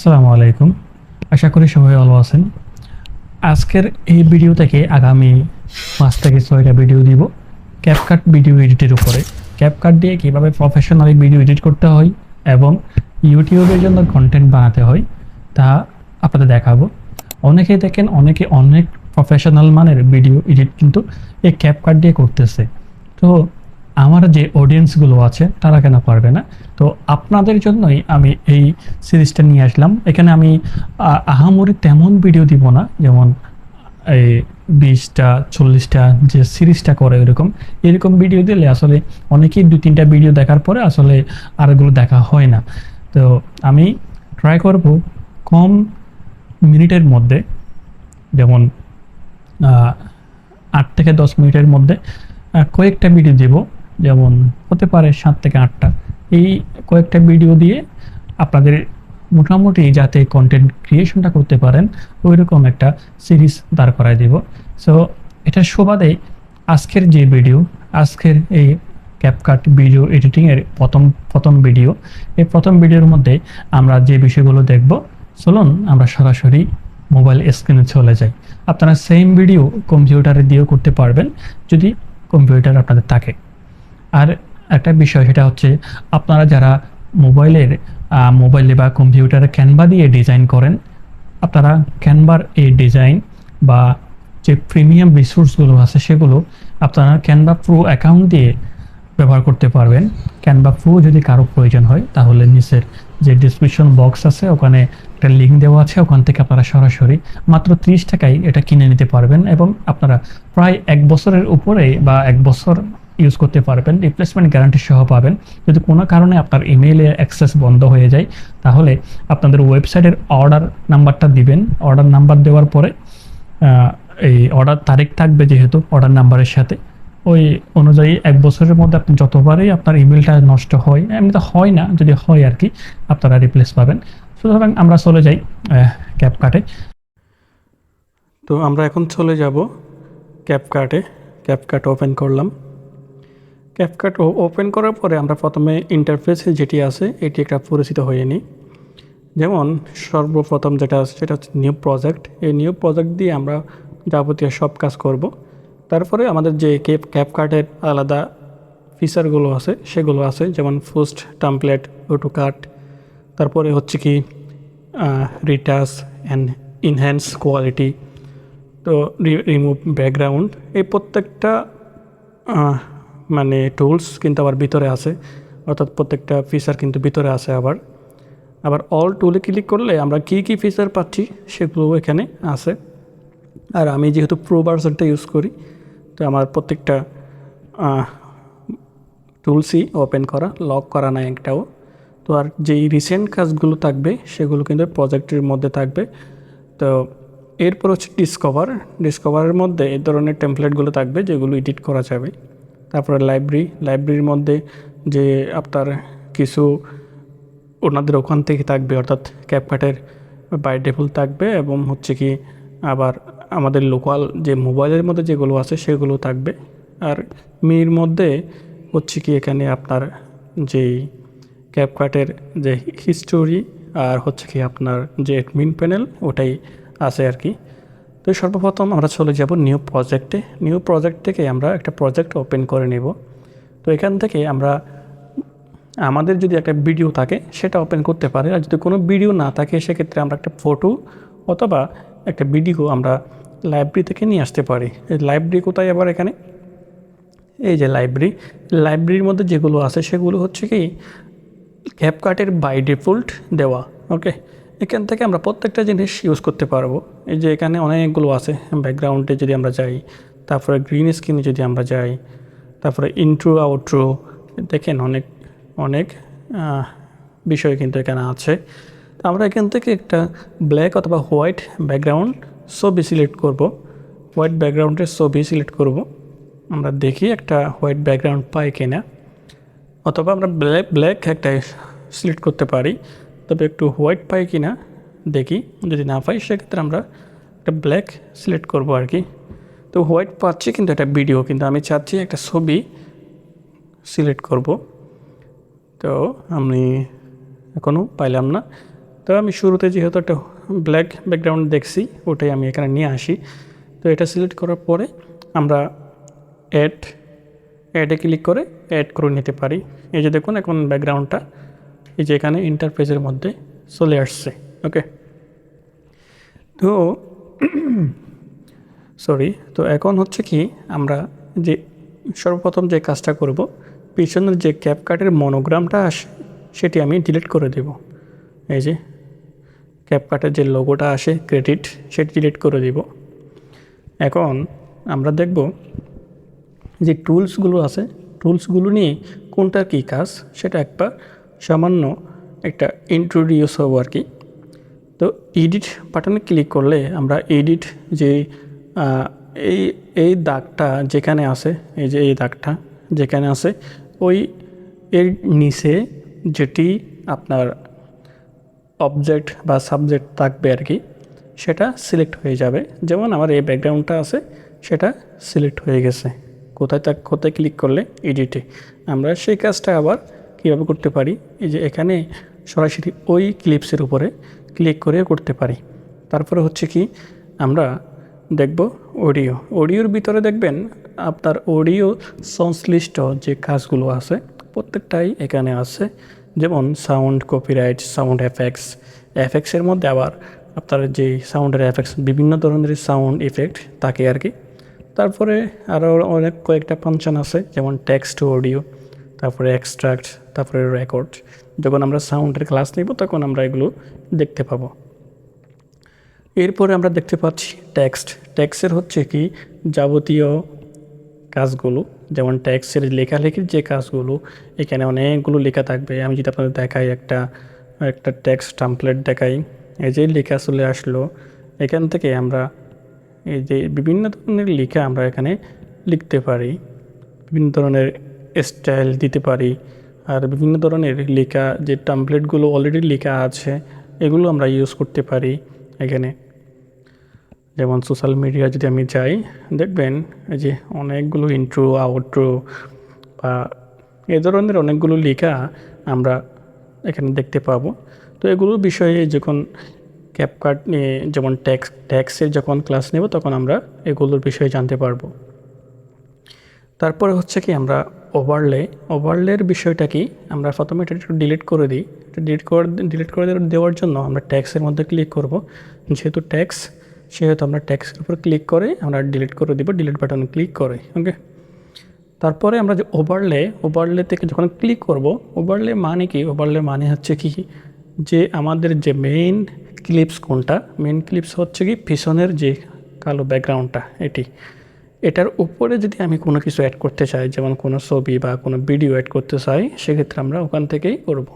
আসসালামু আলাইকুম। আশা করি সবাই ভালো আছেন। আজকের এই ভিডিও থেকে আগামী পাঁচ থেকে ছয়টা ভিডিও দিব। ক্যাপকাট ভিডিও এডিটের উপরে। ক্যাপকাট দিয়ে কীভাবে প্রফেশনালি ভিডিও এডিট করতে হয় এবং ইউটিউবের জন্য কন্টেন্ট বানাতে হয়, তা আপনাদের দেখাবো। অনেকেই দেখেন, অনেকে অনেক প্রফেশনাল মানের ভিডিও এডিট কিন্তু এই ক্যাপকাট দিয়ে করতেছে। তো আমার যে অডিয়েন্সগুলো আছে তারা কেন পারবে না? তো আপনাদের জন্যই আমি এই সিরিজটা নিয়ে আসলাম। এখানে আমি আহ, আহামরি তেমন ভিডিও দিব না যেমন এই বিশটা চল্লিশটা যে সিরিজটা করে এরকম। এরকম ভিডিও দিলে আসলে অনেকেই দু তিনটা ভিডিও দেখার পরে আসলে আর এগুলো দেখা হয় না। তো আমি ট্রাই করব কম মিনিটের মধ্যে যেমন আট থেকে দশ মিনিটের মধ্যে কয়েকটা ভিডিও দেব। যেমন হতে পারে সাত থেকে আটটা। এই কয়েকটা ভিডিও দিয়ে আপনাদের মোটামুটি যাতে কন্টেন্ট ক্রিয়েশনটা করতে পারেন ওই রকম একটা সিরিজ দাঁড় করাই দেব। সো এটা সুবাদে আজকের যে ভিডিও আজকের এই ক্যাপকাট ভিডিও এডিটিংয়ের প্রথম প্রথম ভিডিও এই প্রথম ভিডিওর মধ্যে আমরা যে বিষয়গুলো দেখব, চলুন আমরা সরাসরি মোবাইল স্ক্রিনে চলে যাই। আপনারা সেম ভিডিও কম্পিউটারে দিয়েও করতে পারবেন, যদি কম্পিউটার আপনাদের থাকে। আর একটা বিষয় সেটা হচ্ছে আপনারা যারা মোবাইলের মোবাইলে বা কম্পিউটারে ক্যানভা দিয়ে ডিজাইন করেন, আপনারা ক্যানভার এই ডিজাইন বা যে প্রিমিয়াম রিসোর্সগুলো আছে সেগুলো আপনারা ক্যানভা প্রো অ্যাকাউন্ট দিয়ে ব্যবহার করতে পারবেন। ক্যানভা প্রো যদি কারও প্রয়োজন হয়, তাহলে নিচের যে ডিসক্রিপশন বক্স আছে, ওখানে একটা লিঙ্ক দেওয়া আছে, ওখান থেকে আপনারা সরাসরি মাত্র ত্রিশ টাকায় এটা কিনে নিতে পারবেন এবং আপনারা প্রায় এক বছরের উপরে বা এক বছর ইউজ করতে পারবেন রিপ্লেসমেন্ট গ্যারান্টি সহ পাবেন। যদি কোনো কারণে আপনার ইমেইলে অ্যাক্সেস বন্ধ হয়ে যায়, তাহলে আপনাদের ওয়েবসাইটের অর্ডার নাম্বারটা দিবেন। অর্ডার নাম্বার দেওয়ার পরে এই অর্ডার তারিখ থাকবে যেহেতু অর্ডার নাম্বারের সাথে। ওই অনুযায়ী এক বছরের মধ্যে আপনি যতবারই আপনার ইমেলটা নষ্ট হয়, এমনিতে হয় না, যদি হয় আর কি, আপনারা রিপ্লেস পাবেন। সুতরাং আমরা চলে যাই ক্যাপকাটে তো আমরা এখন চলে যাব ক্যাপকাটে ক্যাপকাট ওপেন করলাম। ক্যাপকাট ওপেন করার পরে আমরা প্রথমে ইন্টারফেসে যেটি আছে, এটি একটা পরিচিত হয়ে নিই। যেমন সর্বপ্রথম যেটা আছে, সেটা হচ্ছে নিউ প্রজেক্ট এই নিউ প্রজেক্ট দিয়ে আমরা যাবতীয় সব কাজ করব। তারপরে আমাদের যে ক্যাপ ক্যাপকার্টের আলাদা ফিচারগুলো আছে, সেগুলো আছে, যেমন ফুস্ট টামপ্লেট অটো কাট তারপরে হচ্ছে কি রিটাস অ্যান্ড ইনহ্যান্স কোয়ালিটি তো রিমুভ ব্যাকগ্রাউন্ড এই প্রত্যেকটা মানে টুলস কিন্তু আবার ভিতরে আছে, অর্থাৎ প্রত্যেকটা ফিচার কিন্তু ভিতরে আছে আবার। আবার অল টুলে ক্লিক করলে আমরা কী কী ফিচার পাচ্ছি সেগুলো এখানে আছে। আর আমি যেহেতু প্রো ভার্সনটা ইউজ করি, তো আমার প্রত্যেকটা টুলসই ওপেন করা লক করা নাই একটাও। তো আর যেই রিসেন্ট কাজগুলো থাকবে সেগুলো কিন্তু প্রজেক্টের মধ্যে থাকবে। তো এরপর হচ্ছে ডিসকভার ডিসকভারের মধ্যে এই ধরনের টেমপ্লেটগুলো থাকবে যেগুলো এডিট করা যাবে। তারপরে লাইব্রেরি লাইব্রেরির মধ্যে যে আপনার কিছু ওনাদের ওখান থেকে থাকবে, অর্থাৎ ক্যাপকাটের বাই ডিফল্ট থাকবে এবং হচ্ছে কি আবার আমাদের লোকাল যে মোবাইলের মধ্যে যেগুলো আছে সেগুলো থাকবে। আর মির মধ্যে হচ্ছে কি এখানে আপনার যেই ক্যাপকাটের যে হিস্টোরি আর হচ্ছে কি আপনার যে অ্যাডমিন প্যানেল ওটাই আছে আর কি। তো সর্বপ্রথম আমরা চলে যাব নিউ প্রজেক্টে। নিউ প্রজেক্ট থেকে আমরা একটা প্রজেক্ট ওপেন করে নেব। তো এখান থেকে আমরা, আমাদের যদি একটা ভিডিও থাকে, সেটা ওপেন করতে পারে। আর যদি কোনো ভিডিও না থাকে, সেক্ষেত্রে আমরা একটা ফটো অথবা একটা ভিডিও আমরা লাইব্রেরি থেকে নিয়ে আসতে পারি। লাইব্রেরি কোথায় আবার এখানে? এই যে লাইব্রেরি। লাইব্রেরির মধ্যে যেগুলো আছে, সেগুলো হচ্ছে কি ক্যাপকার্টের বাই ডিফল্ট দেওয়া ওকে এখান থেকে আমরা প্রত্যেকটা জিনিস ইউজ করতে পারব। এই যে এখানে অনেকগুলো আছে ব্যাকগ্রাউন্ডে যদি আমরা যাই, তারপরে গ্রিন স্ক্রিনে যদি আমরা যাই, তারপরে ইন্ট্রো আউট্রো দেখেন অনেক অনেক বিষয় কিন্তু এখানে আছে। আমরা এখান থেকে একটা ব্ল্যাক অথবা হোয়াইট ব্যাকগ্রাউন্ড ছবি সিলেক্ট করব। হোয়াইট ব্যাকগ্রাউন্ডের ছবি সিলেক্ট করব। আমরা দেখি একটা হোয়াইট ব্যাকগ্রাউন্ড পাই কিনা। অথবা আমরা ব্ল্যাক ব্ল্যাক একটা সিলেক্ট করতে পারি। তবে একটু হোয়াইট পাই কি না দেখি। যদি না পাই, সেক্ষেত্রে আমরা একটা ব্ল্যাক সিলেক্ট করব আর কি। তো হোয়াইট পাচ্ছি কিন্তু একটা ভিডিও কিন্তু আমি চাচ্ছি একটা ছবি সিলেক্ট করব। তো আমি এখনও পাইলাম না। তো আমি শুরুতে যেহেতু একটা ব্ল্যাক ব্যাকগ্রাউন্ড দেখছি, ওটাই আমি এখানে নিয়ে আসি। তো এটা সিলেক্ট করার পরে আমরা অ্যাড অ্যাডে ক্লিক করে অ্যাড করে নিতে পারি। এই যে দেখুন, এখন ব্যাকগ্রাউন্ডটা এই যে এখানে ইন্টারফেসের মধ্যে চলে আসছে ওকে তো সরি তো এখন হচ্ছে কি আমরা যে সর্বপ্রথম যে কাজটা করব, পিছনের যে ক্যাপকাটের মনোগ্রামটা আসে, সেটি আমি ডিলিট করে দেব। এই যে ক্যাপকাটের যে লোগোটা আসে ক্রেডিট সেটি ডিলিট করে দিব। এখন আমরা দেখব যে টুলসগুলো আছে টুলসগুলো নিয়ে কোনটার কী কাজ, সেটা একবার সামান্য একটা ইন্ট্রোডিউস হব আর কি। তো এডিট বাটনে ক্লিক করলে আমরা এডিট যে এই এই দাগটা যেখানে আছে, এই যে এই দাগটা যেখানে আছে, ওই এর নিচে যেটি আপনার অবজেক্ট বা সাবজেক্ট থাকবে আর কি, সেটা সিলেক্ট হয়ে যাবে। যেমন আমার এই ব্যাকগ্রাউন্ডটা আছে, সেটা সিলেক্ট হয়ে গেছে। কোথায় তা কোথায় ক্লিক করলে এডিটে আমরা সেই কাজটা আবার কীভাবে করতে পারি? এই যে এখানে সরাসরি ওই ক্লিপসের উপরে ক্লিক করে করতে পারি। তারপরে হচ্ছে কি, আমরা দেখব অডিও অডিওর ভিতরে দেখবেন, আপনার অডিও সংশ্লিষ্ট যে কাজগুলো আছে, প্রত্যেকটাই এখানে আছে। যেমন সাউন্ড কপিরাইট সাউন্ড এফেক্টস এফেক্টসের মধ্যে আবার আপনার যে সাউন্ডের এফেক্টস বিভিন্ন ধরনের সাউন্ড ইফেক্ট থাকে আর কি। তারপরে আরও অনেক কয়েকটা ফাংশন আছে, যেমন টেক্সট অডিও তারপরে এক্সট্রাক্ট তারপরে রেকর্ড যখন আমরা সাউন্ডের ক্লাস নেব, তখন আমরা এগুলো দেখতে পাবো। এরপরে আমরা দেখতে পাচ্ছি টেক্সট ট্যাক্সের হচ্ছে কি? যাবতীয় কাজগুলো, যেমন ট্যাক্সের লেখালেখির যে কাজগুলো, এখানে অনেকগুলো লেখা থাকবে। আমি যদি আপনাদের দেখাই একটা একটা ট্যাক্স টাম্পলেট দেখাই, এই যে লেখা চলে আসলো, এখান থেকে আমরা এই যে বিভিন্ন ধরনের লেখা আমরা এখানে লিখতে পারি। বিভিন্ন ধরনের স্টাইল দিতে পারি। আর বিভিন্ন ধরনের লেখা যে টাম্পলেটগুলো অলরেডি লেখা আছে, এগুলো আমরা ইউজ করতে পারি এখানে। যেমন সোশ্যাল মিডিয়া যদি আমি যাই, দেখবেন এই যে অনেকগুলো ইন্ট্রো আউট্রো বা এ ধরনের অনেকগুলো লেখা আমরা এখানে দেখতে পাবো। তো এগুলোর বিষয়ে যখন ক্যাপকার্ট নিয়ে যেমন ট্যাক্স ট্যাক্সের যখন ক্লাস নেব, তখন আমরা এগুলোর বিষয়ে জানতে পারব। তারপরে হচ্ছে কি আমরা ওভারলে ওভারলের বিষয়টা কি? আমরা প্রথমে এটা একটু ডিলিট করে দিই। এটা ডিলিট করে ডিলিট করে দেওয়ার জন্য আমরা ট্যাক্সের মধ্যে ক্লিক করব। যেহেতু ট্যাক্স সেহেতু আমরা ট্যাক্সের উপর ক্লিক করে আমরা ডিলিট করে দিব ডিলিট বাটনে ক্লিক করে ওকে তারপরে আমরা যে ওভারলে ওভারলে থেকে যখন ক্লিক করব ওভারলে মানে কি? ওভারলে মানে হচ্ছে কি? যে আমাদের যে মেইন ক্লিপস কোনটা? মেইন ক্লিপস হচ্ছে কি? পিছনের যে কালো ব্যাকগ্রাউন্ডটা এটি। এটার উপরে যদি আমি কোনো কিছু অ্যাড করতে চাই, যেমন কোনো ছবি বা কোনো ভিডিও অ্যাড করতে চাই, সেক্ষেত্রে আমরা ওখান থেকেই করব।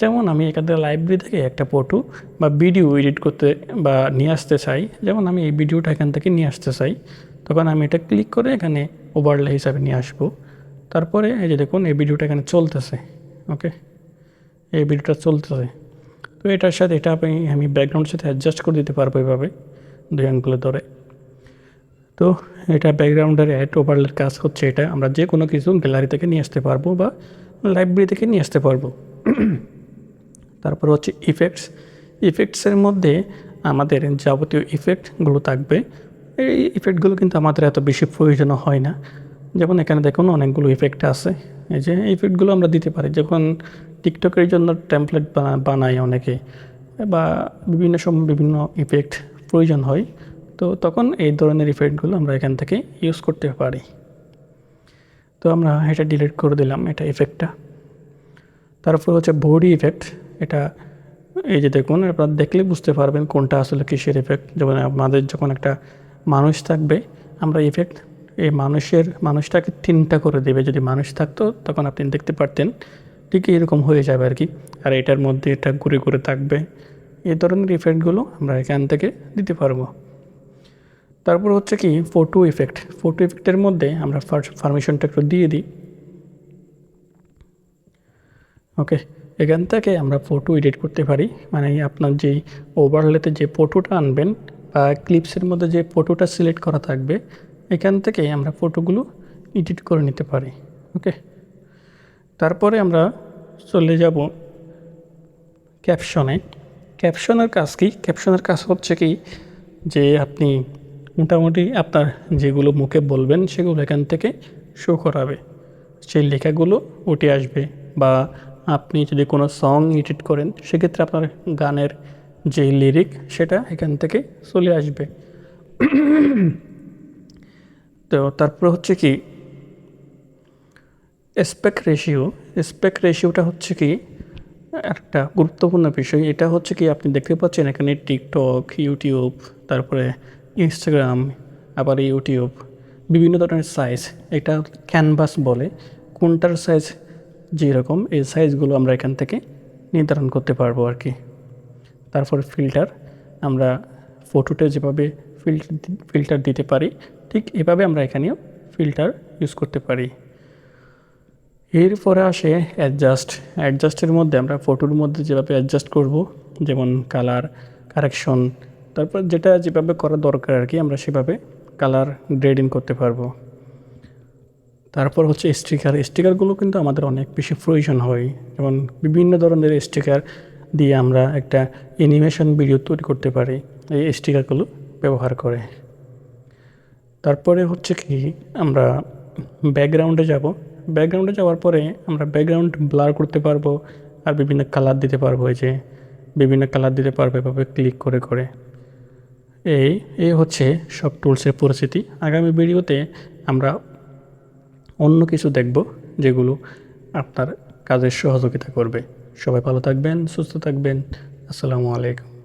যেমন আমি এখান লাইব্রেরি থেকে একটা ফটো বা ভিডিও এডিট করতে বা নিয়ে আসতে চাই, যেমন আমি এই ভিডিওটা এখান থেকে নিয়ে আসতে চাই, তখন আমি এটা ক্লিক করে এখানে ওভারলে হিসাবে নিয়ে আসব। তারপরে এই যে দেখুন, এই ভিডিওটা এখানে চলতেছে ওকে এই ভিডিওটা চলতেছে। তো এটার সাথে এটা আমি আমি ব্যাকগ্রাউন্ডের সাথে অ্যাডজাস্ট করে দিতে পারব এভাবে, দুই আঙ্গুলে ধরে। তো এটা ব্যাকগ্রাউন্ডের অ্যাড ওভারলের কাজ হচ্ছে এটা। আমরা যে কোনো কিছু গ্যালারি থেকে নিয়ে আসতে পারব বা লাইব্রেরি থেকে নিয়ে আসতে পারব। তারপর হচ্ছে ইফেক্টস ইফেক্টসের মধ্যে আমাদের যাবতীয় ইফেক্টগুলো থাকবে। এই ইফেক্টগুলো কিন্তু আমাদের এত বেশি প্রয়োজন হয় না। যেমন এখানে দেখুন অনেকগুলো ইফেক্ট আছে। এই যে ইফেক্টগুলো আমরা দিতে পারি। যখন টিকটকের জন্য টেমপ্লেট বানায় অনেকে বা বিভিন্ন সময় বিভিন্ন ইফেক্ট প্রয়োজন হয়। তো তখন এই ধরনের ইফেক্টগুলো আমরা এখান থেকে ইউজ করতে পারি। তো আমরা এটা ডিলিট করে দিলাম, এটা ইফেক্টটা তারপর হচ্ছে বডি ইফেক্ট এটা এই যে দেখুন, আপনারা দেখলে বুঝতে পারবেন কোনটা আসলে কিসের ইফেক্ট যেমন আমাদের যখন একটা মানুষ থাকবে, আমরা ইফেক্ট এই মানুষের, মানুষটাকে তিনটা করে দেবে। যদি মানুষ থাকতো, তখন আপনি দেখতে পারতেন ঠিক এরকম হয়ে যাবে আর কি। আর এটার মধ্যে এটা ঘুরে ঘুরে থাকবে। এই ধরনের ইফেক্টগুলো আমরা এখান থেকে দিতে পারব। তারপর হচ্ছে কি ফটো ইফেক্ট ফটো ইফেক্টের মধ্যে আমরা পারমিশনটা একটু দিয়ে দিই। ওকে এখান থেকে আমরা ফটো এডিট করতে পারি। মানে আপনার যেই ওভারলেতে যে ফটোটা আনবেন বা ক্লিপসের মধ্যে যে ফটোটা সিলেক্ট করা থাকবে, এখান থেকে আমরা ফটোগুলো এডিট করে নিতে পারি। ওকে তারপরে আমরা চলে যাব ক্যাপশনে ক্যাপশনের কাজ কি? ক্যাপশনের কাজ হচ্ছে কি যে আপনি মোটামুটি আপনার যেগুলো মুখে বলবেন সেগুলো এখান থেকে শো করাবে। সেই লেখাগুলো উঠে আসবে বা আপনি যদি কোনো সং এডিট করেন, সেক্ষেত্রে আপনার গানের যে লিরিক সেটা এখান থেকে চলে আসবে। তো তারপরে হচ্ছে কি স্পেক রেশিও স্পেক রেশিওটা হচ্ছে কি, একটা গুরুত্বপূর্ণ বিষয়। এটা হচ্ছে কি, আপনি দেখতে পাচ্ছেন এখানে টিকটক ইউটিউব তারপরে ইনস্টাগ্রাম, আবার ইউটিউব, বিভিন্ন ধরনের সাইজ এটা ক্যানভাস বলে। কোনটার সাইজ যেরকম, এই সাইজগুলো আমরা এখান থেকে নির্ধারণ করতে পারব আর কি। তারপর ফিল্টার আমরা ফটোতে যেভাবে ফিল্টার ফিল্টার দিতে পারি, ঠিক এভাবে আমরা এখানেও ফিল্টার ইউজ করতে পারি। এরপরে আসে অ্যাডজাস্ট অ্যাডজাস্টের মধ্যে আমরা ফটোর মধ্যে যেভাবে অ্যাডজাস্ট করব, যেমন কালার কারেকশন তারপর যেটা যেভাবে করা দরকার আর কি, আমরা সেভাবে কালার গ্রেডিং করতে পারব। তারপর হচ্ছে স্টিকার স্টিকারগুলো কিন্তু আমাদের অনেক বেশি প্রয়োজন হয়। যেমন বিভিন্ন ধরনের স্টিকার দিয়ে আমরা একটা অ্যানিমেশন ভিডিও তৈরি করতে পারি, এই স্টিকারগুলো ব্যবহার করে। তারপরে হচ্ছে কি, আমরা ব্যাকগ্রাউন্ডে যাব। ব্যাকগ্রাউন্ডে যাওয়ার পরে আমরা ব্যাকগ্রাউন্ড ব্লার করতে পারব আর বিভিন্ন কালার দিতে পারব, এই যে বিভিন্ন কালার দিতে পারব এভাবে ক্লিক করে করে। এই এই হচ্ছে সব টুলসের পরিস্থিতি। আগামী ভিডিওতে আমরা অন্য কিছু দেখব যেগুলো আপনার কাজের সহযোগিতা করবে। সবাই ভালো থাকবেন, সুস্থ থাকবেন। আসসালামু আলাইকুম।